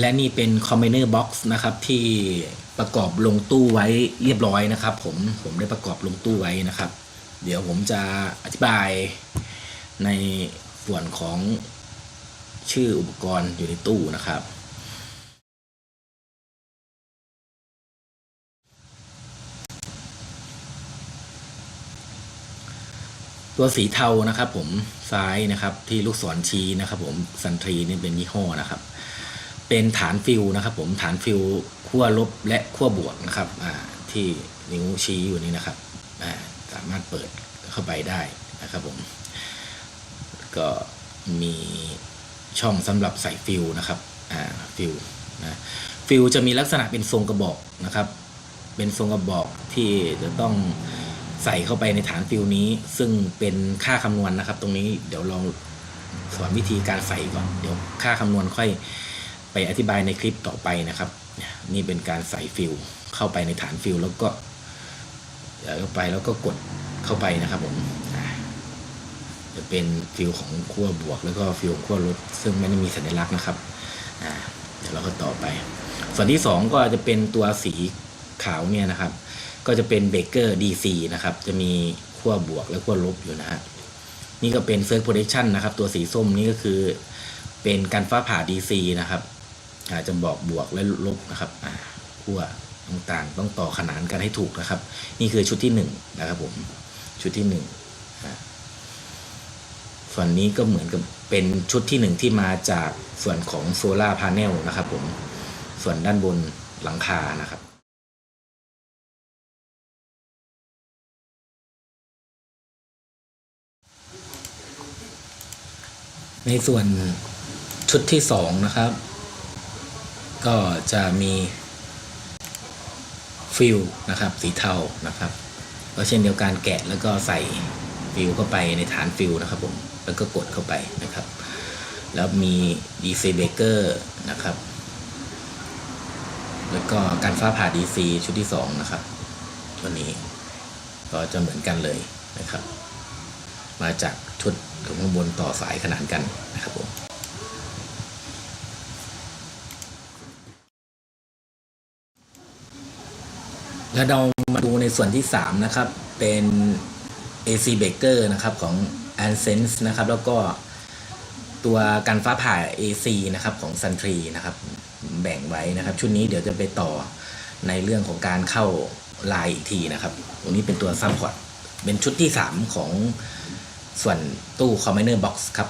และนี่เป็น Combiner Box นะครับที่ประกอบลงตู้ไว้เรียบร้อยนะครับ ผมผมได้ประกอบลงตู้ไว้นะครับ เดี๋ยวผมจะอธิบายในส่วนของชื่ออุปกรณ์อยู่ในตู้นะครับ ตัวสีเทานะครับ ผมซ้ายนะครับที่ลูกศรชี้นะครับ ผมซันทรีนี่เป็นยี่ห้อนะครับ เป็นฐานฟิวนะครับ ผมฐานฟิวขั้วลบและขั้วบวกนะครับที่นิ้วชี้อยู่นี่นะครับสามารถเปิดเข้าไปได้นะครับผมก็มีช่องสำหรับใส่ฟิวนะครับฟิวนะฟิวจะมีลักษณะเป็นทรงกระบอกนะครับ เป็นทรงกระบอกที่จะต้องใส่เข้าไปในฐานฟิวนี้ ซึ่งเป็นค่าคำนวณนะครับ ตรงนี้เดี๋ยวลองสอนวิธีการใส่ก่อน เดี๋ยวค่าคำนวณค่อย ไปอธิบายในคลิปต่อไปนะครับ นี่เป็นการใส่ฟิวเข้าไปในฐานฟิวแล้วก็เดี๋ยวเข้าไปแล้วก็กดเข้าไปนะครับผมจะเป็นฟิวของขั้วบวก แล้วก็ฟิวของขั้วลบซึ่งไม่ได้มีสัญลักษณ์นะครับเดี๋ยวเราก็ต่อไป ส่วนที่สองก็จะเป็นตัวสีขาวเนี่ยนะครับ ก็จะเป็นเบเกอร์ DC นะครับ จะมีขั้วบวกและขั้วลบอยู่นะฮะนี่ก็เป็น Circ Protection นนะครับ ตัวสีส้มนี่ก็คือเป็นการฟ้าผ่า DC นะครับ จะบอกบวกและลบนะครับขั้วต่างๆ ต้องต่อขนานกันให้ถูกนะครับ นี่คือชุดที่หนึ่งนะครับผมชุดที่หนึ่งส่วนนี้ก็เหมือนกับเป็นชุดที่หนึ่งที่มาจากส่วนของโซลาร์พาเนลนะครับผมส่วนด้านบนหลังคานะครับในส่วนชุดที่สองนะครับ ก็จะมีฟิลนะครับสีเทานะครับก็เช่นเดียวกันแกะแล้วก็ใส่ฟิลเข้าไปในฐานฟิลนะครับผมแล้วก็กดเข้าไปนะครับ แล้วมี DC Baker นะครับ แล้วก็การฟ้าผ่า DC ชุดที่สองนะครับ ตัวนี้ก็จะเหมือนกันเลยนะครับ มาจากชุดของข้างบนต่อสายขนานกันนะครับผม แล้วเรามาดูในส่วนที่ 3 นะครับ เป็น AC Baker นะครับของ a n s e n s e นะครับ แล้วก็ตัวการฟ้าผ่า AC นะครับของ Sun t r e นะครับ แบ่งไว้นะครับ ชุดนี้เดี๋ยวจะไปต่อในเรื่องของการเข้าลายอีกทีนะครับตรงนี้เป็นตัวซัพพอร์ตเป็นชุดที่ 3 ของส่วนตู้ Combiner Box ครับ